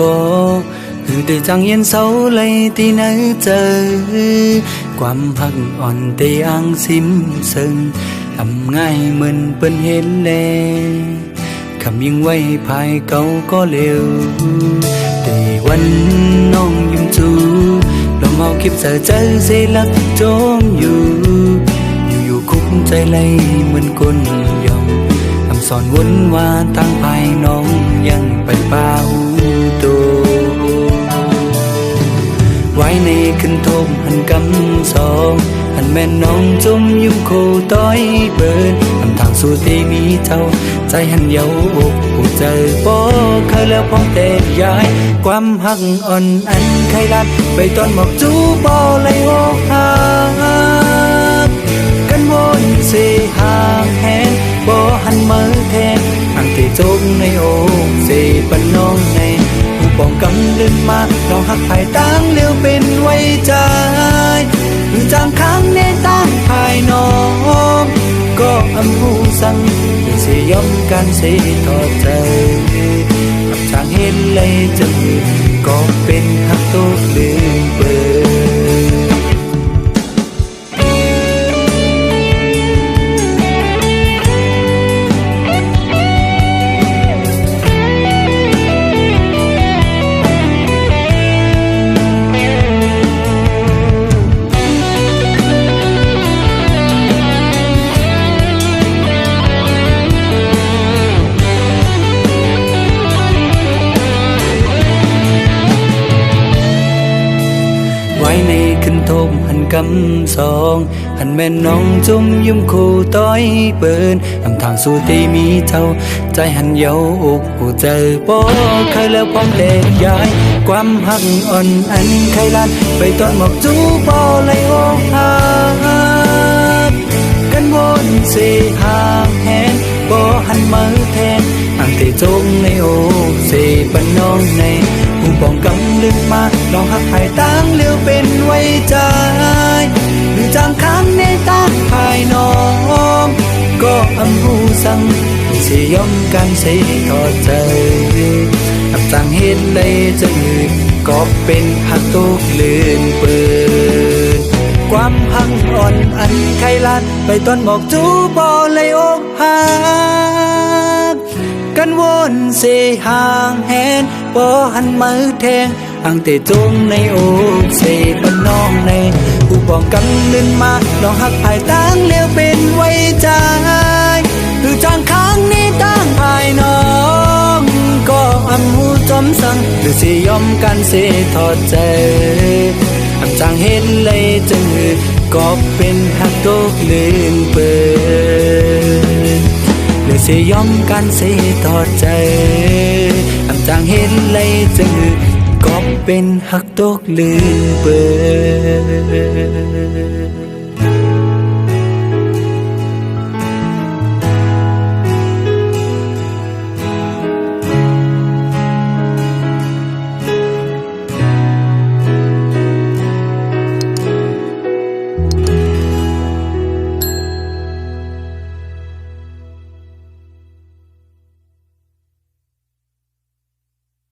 ก็คือได้จังเย็นเสาเลยที่ไหนเจอ ความพักอ่อนเตอังซิมซึงทำง่ายเหมือนเปิ้นเห็นแลคำยิงไว้ภายเก่าก็เร็วแต่วันน้องยิ้มจูลองเอาคลิปเจอเจอเสลักจมอยู่ อยู่อยู่คุกใจเลยเหมือนคนยอมคำสอนวนว่าทางภายน้องยัง กำสองหันแม่น้องจมยุ่มโคต้อยเบินทำทางสู่ที่มีเจ้า ใจหันเยาอกผู้เจอบ่เคยแล้วพ้องแต่ยาย ความหักอ่อนอันใครลัดไปตอนหมอกจูบ่เลยโอกหักกันวนเสห่างแหงบ่หันมือแทนอังที่จมในโอ กำลืนมาลองหักภายตั้งเลี้ยวเป็นไว้ใจหรือจางค้างในตั้งภายนอกก็อำหูสั่งเสียยอมการเสียทอดใจกับทางเห็นเลยจะมือก็เป็นหักตัวลือ มหันกำสองหันแม่นน้องจุ่มยุ่มคู่ต้อยเปินอำทางสู่ที่มีเจ้า ใจหันเยาอกผู้เจอบ่เคยแล้วพร้อมแต่ยาย ความหักอ่อนอันใครลัดไปตอนหมอกจูบ่เลยโอกหักกันวนเสหางแหงบ่หันมือแทนอังที่จมในโอเสปนน้องใน ผู้ปองกำลึกมาลองหักภายตั้งเลี้ยวเป็นไว้ใจหรือจางค้างในตั้งภายน้อง ก็อำหูสั่งสียอมการเสียทอดใจอับจางเห็นเลยจะมือก็เป็นหักตุกลืนปิดความหังอ่อนอันใครลัดไปตอนบอกจูบอเลยอกหักกันวนเสห่างแหนบ่หันมือแทงอังเตจงในอกเสปันน้องในผู้ปองกำลืนมาลองหักภายตั้งเลี้ยวเป็นไว้ใจหรือจางค้างในตั้งภายน้องก็อำหูจอมสั่งหรือสิยอมกันเสทอดใจอับจางเห็นเลยจึงก็เป็นหักตกลืมเปิดหรือสิยอมกันเสียต่อใจ จางเห็นเลยจึงก็เป็นหักตกลืมเบอร์